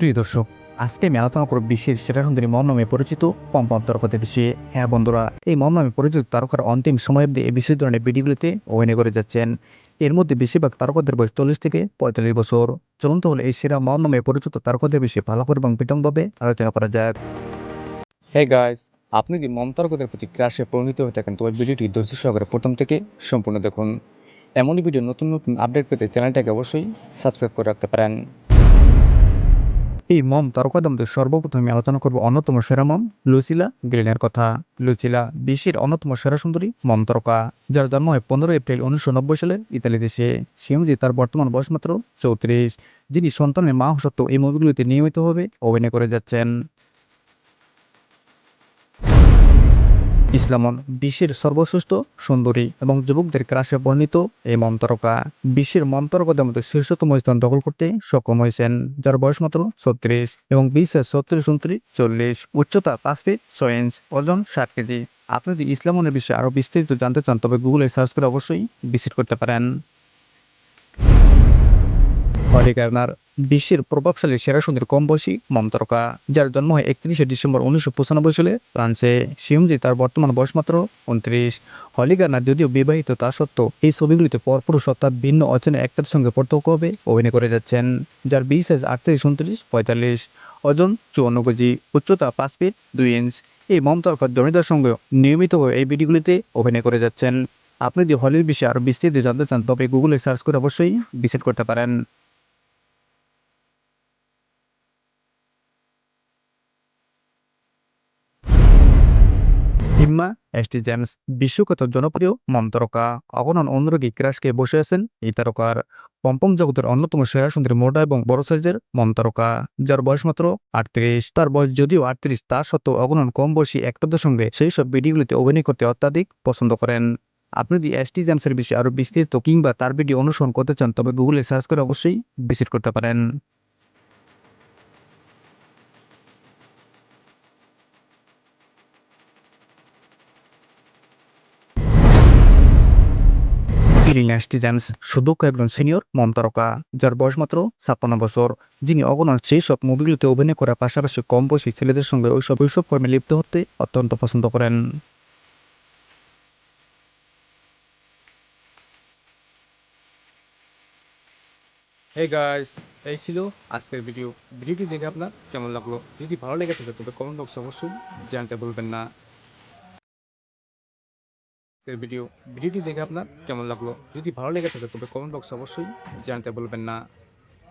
প্রিয় দর্শক, আজকে আমি আলোচনা করব বিশ্বের সেরা সুন্দরী মম নামে পরিচিত পম্পম তারকাদের বিষয়ে। হ্যাঁ বন্ধুরা, এই মম নামে পরিচিত তারকার অন্তিম সময় অব্দি এই বিশেষ ধরনের ভিডিওগুলিতে অভিনয় করে যাচ্ছেন। এর মধ্যে বেশিরভাগ তারকাদের বয়স চল্লিশ থেকে পঁয়তাল্লিশ বছর। চলন্ত হলে এই সেরা মম নামে পরিচিত তারকাদের বিষয়ে ভালো করে এবং বিতংভাবে আলোচনা করা যাক। হে গাইস আপনি যদি মমতারকদের প্রতি ক্রাশে পরিণত হয়ে থাকেন? তবে ভিডিওটি ধৈর্য সহকারে প্রথম থেকে সম্পূর্ণ দেখুন। এমনই ভিডিও নতুন নতুন আপডেট পেতে চ্যানেলটাকে অবশ্যই সাবস্ক্রাইব করে রাখতে পারেন। এই মম তারকা মধ্যে সর্বপ্রথমে আলোচনা করব অন্যতম সেরা মম, লুচিলা গ্রিনের কথা। লুচিলা, বিশ্বের অন্যতম সেরা সুন্দরী মম তারকা, যার জন্ম হয় পনেরো এপ্রিল উনিশশো নব্বই সালে ইতালি দেশে। সে অনুযায়ী তার বর্তমান বয়স মাত্র চৌত্রিশ। যিনি সন্তানের মা সত্ত্বেও এই মুভিগুলিতে নিয়মিতভাবে অভিনয় করে যাচ্ছেন। ইসলামন, বিশ্বের সর্বশ্রেষ্ঠ সুন্দরী এবং যুবকদের ক্রাশে বর্ণিত এই মন্তরকা। বিশ্বের মন্তরকদের মধ্যে শীর্ষতম স্থান দখল করতে সক্ষম হয়েছেন, যার বয়স মাত্র ছত্রিশ এবং বিশ্বের ছত্রিশ উনত্রিশ চল্লিশ, উচ্চতা পাঁচ ফিট ছয় ইঞ্চ ওজন ষাট কেজি। আপনি যদি ইসলামনের বিষয়ে আরও বিস্তারিত জানতে চান, তবে গুগলে সার্চ করে অবশ্যই ভিজিট করতে পারেন। হরি গার্নার বিশ্বের প্রভাবশালী সেরা সুন্দরী কম বয়সী মমতারকা যার জন্ম হয় একত্রিশে ডিসেম্বর উনিশশো পঁচানব্বই সালে ফ্রান্সে। সে অনুযায়ী তার বর্তমান বয়স মাত্র উনত্রিশ। হলি গার্নার যদিও বিবাহিত, তা সত্ত্বেও এই ছবিগুলিতে পরপুর সত্তা ভিন্ন অচেনা একটার সঙ্গে প্রত্যক্ষভাবে অভিনয় করে যাচ্ছেন, যার বি সাইজ আটত্রিশ, উনত্রিশ, পঁয়তাল্লিশ। ওজন চুয়ান্ন কেজি, উচ্চতা পাঁচ ফিট দুই ইঞ্চ। এই মমতারকার জমিদার সঙ্গে নিয়মিতভাবে এই ভিডিওগুলিতে অভিনয় করে যাচ্ছেন। আপনি যদি হলির বিষয়ে আরও বিস্তারিত জানতে চান, তবে গুগলে সার্চ করে অবশ্যই ভিজিট করতে পারেন। হিম্মা এসটি জেমস বিশ্বখ্যাত জনপ্রিয় মমতারকা অগণন অনুরাগী ক্রাশকে বসে আছেন এই তারকার পম্পম জগতের অন্যতম সেরা সুন্দরী মোটা এবং বড় সাইজের মম তারকা যার বয়স মাত্র আটত্রিশ। তার বয়স যদিও আটত্রিশ, তা সত্ত্বেও অগণন কম বয়সী একটাদের সঙ্গে সেই সব ভিডিওগুলিতে অভিনয় করতে অত্যাধিক পছন্দ করেন। আপনি যদি এসটি জেমসের বিষয়ে আরও বিস্তারিত কিংবা তার ভিডিও অনুসরণ করতে চান, তবে গুগলে সার্চ করে অবশ্যই ভিজিট করতে পারেন। ইরিনা স্টিজেন্স সুদক্ষ একজন সিনিয়র মমতারকা যার বয়স মাত্র ছাপ্পান্ন বছর, যিনি অগণন সেই সব মুভিগুলিতে অভিনয় করার পাশাপাশি কম বয়সী ছেলেদের সঙ্গে ওইসব ওইসব কর্মে লিপ্ত হতে অত্যন্ত পছন্দ করেন। হে গাইস এই ছিল আজকের ভিডিও ভিডিওটি দেখে আপনার কেমন লাগল? যদি ভালো লেগে থাকে তবে কমেন্ট বক্সে অবশ্যই জানতে ভুলবেন না। ভিডিও, ভিডিওটি দেখে আপনার কেমন লাগল? যদি ভালো লেগে থাকে তবে কমেন্ট বক্সে অবশ্যই জানতে বলবেন না।